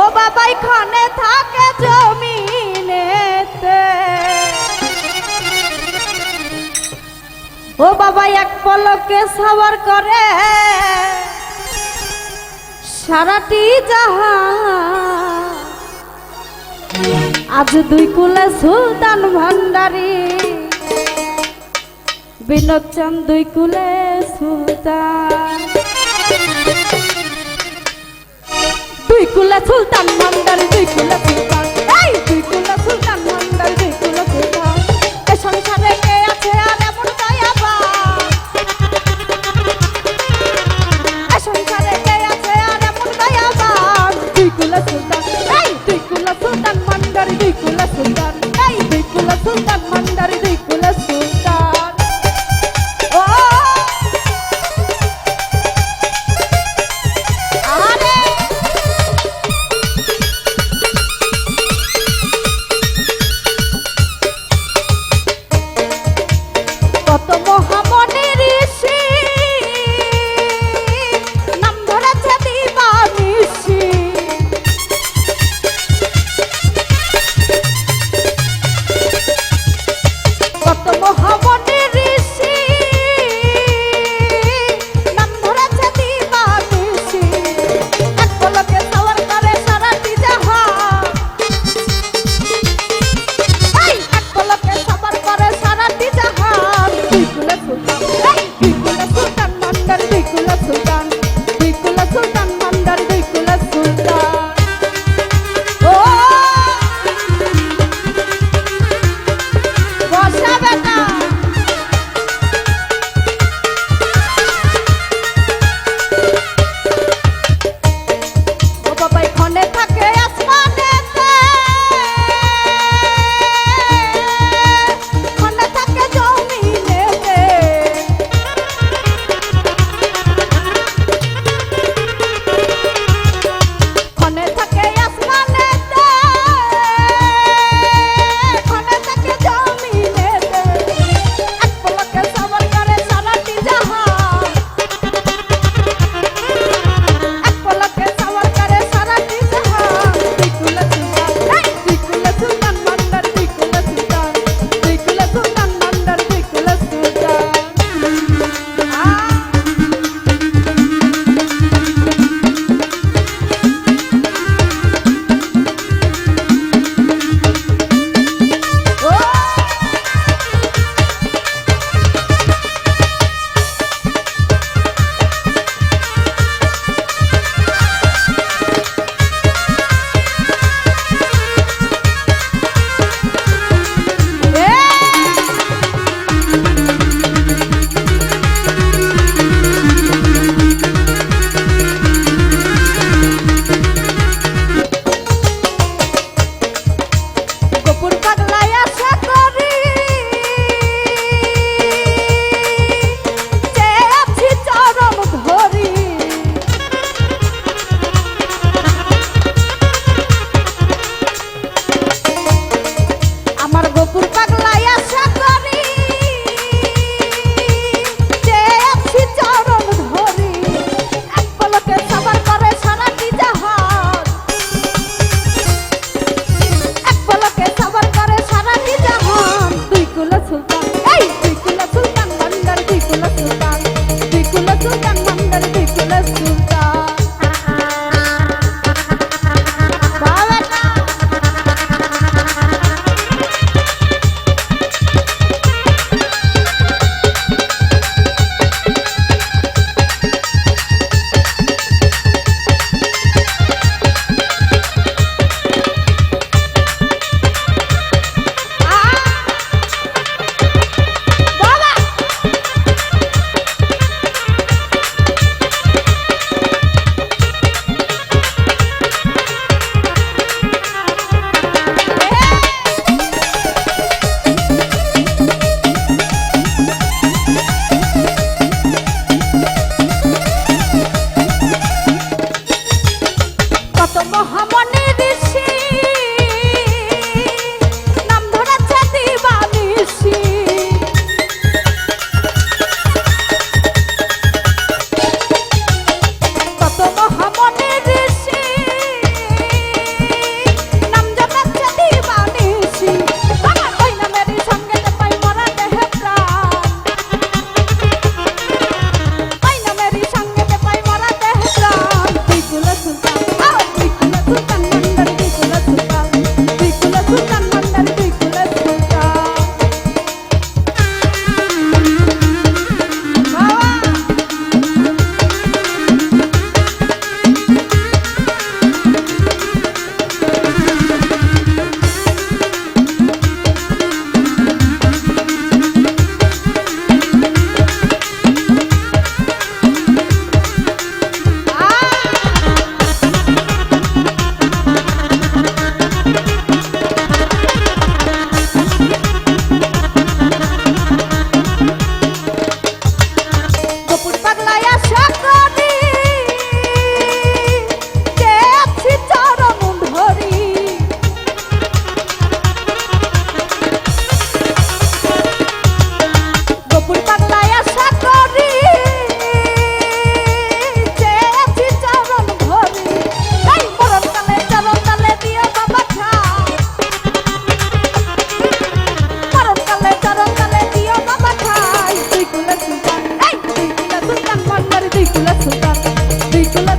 ও বাবাই খনে থাকে জমিনেতে। ও বাবা, এক পলকে সাবার করে। সারাটি যাহা আজ দুই কুলে সুলতান ভান্ডারী। বিনোদ চান দুই কুলে সুলতান। কুলে সুলতান ভান্ডারি দুই কুলে সুলতান। এই দুই কুলে সুলতান ভান্ডারি দুই কুলে সুলতান। এ সংসারে কে আছে আর এমন দয়াবান? এ সংসারে কে আছে আর এমন দয়াবান? দুই কুলে সুলতান। এই দুই কুলে সুলতান ভান্ডারি দুই